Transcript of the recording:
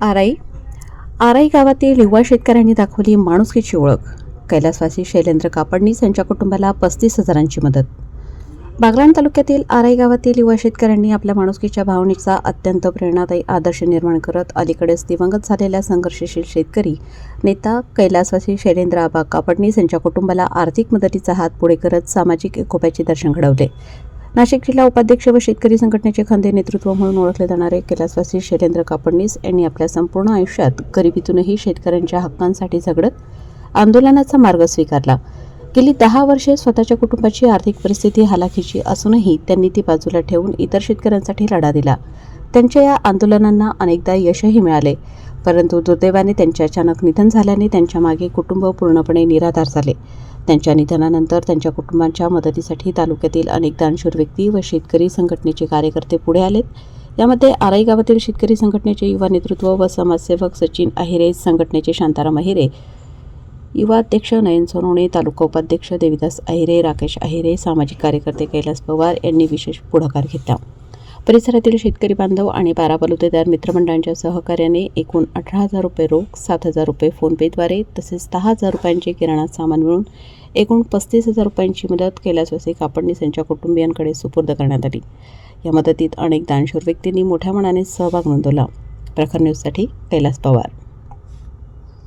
आराई. आराई गावातील युवा शेतकऱ्यांनी दाखवली माणुसकीची ओळख. कैलासवासी शैलेंद्र कापडणीस यांच्या कुटुंबाला पस्तीस हजारांची मदत. बागलाण तालुक्यातील आराई गावातील युवा शेतकऱ्यांनी आपल्या माणुसकीच्या भावनेचा अत्यंत प्रेरणादायी आदर्श निर्माण करत अलीकडेच दिवंगत झालेल्या संघर्षशील शेतकरी नेता कैलासवासी शैलेंद्र आबा कापडणीस यांच्या कुटुंबाला आर्थिक मदतीचा हात पुढे करत सामाजिक एकोप्याचे दर्शन घडवले. नाशिक जिल्हा उपाध्यक्ष व शेतकरी संघटनेचे खांदे नेतृत्व म्हणून ओळखले जाणारे कैलासवासी शैलेंद्र कापडणीस यांनी आपल्या संपूर्ण आयुष्यात गरिबीतूनही शेतकऱ्यांच्या हक्कांसाठी झगडत आंदोलनाचा मार्ग स्वीकारला. गेली दहा वर्षे स्वतःच्या कुटुंबाची आर्थिक परिस्थिती हालाखीची असूनही त्यांनी ती बाजूला ठेवून इतर शेतकऱ्यांसाठी लढा दिला. त्यांच्या या आंदोलनांना अनेकदा यशही मिळाले. परंतु दुर्दैवाने त्यांचे अचानक निधन झाल्याने त्यांच्या मागे कुटुंब पूर्णपणे निराधार झाले. त्यांच्या निधनानंतर त्यांच्या कुटुंबांच्या मदतीसाठी तालुक्यातील अनेक दानशूर व्यक्ती व शेतकरी संघटनेचे कार्यकर्ते पुढे आलेत. यामध्ये आराई गावातील शेतकरी संघटनेचे युवा नेतृत्व व समाजसेवक सचिन अहिरे संघटनेचे शांताराम अहिरे युवा अध्यक्ष नयन सोनवणे तालुका उपाध्यक्ष देविदास अहिरे राकेश अहिरे सामाजिक कार्यकर्ते कैलास पवार यांनी विशेष पुढाकार घेतला. परिसरातील शेतकरी बांधव आणि बारा बलुतेदार मित्रमंडळांच्या सहकार्याने एकूण अठरा हजार रुपये रोख सात हजार रुपये फोनपेद्वारे तसेच दहा हजार रुपयांचे किराणा सामान मिळून एकूण पस्तीस हजार रुपयांची मदत कैलासवासी कापडणीस यांच्या कुटुंबियांकडे सुपूर्द करण्यात आली. या मदतीत अनेक दानशूर व्यक्तींनी मोठ्या मनाने सहभाग नोंदवला. प्रखर न्यूजसाठी कैलास पवार.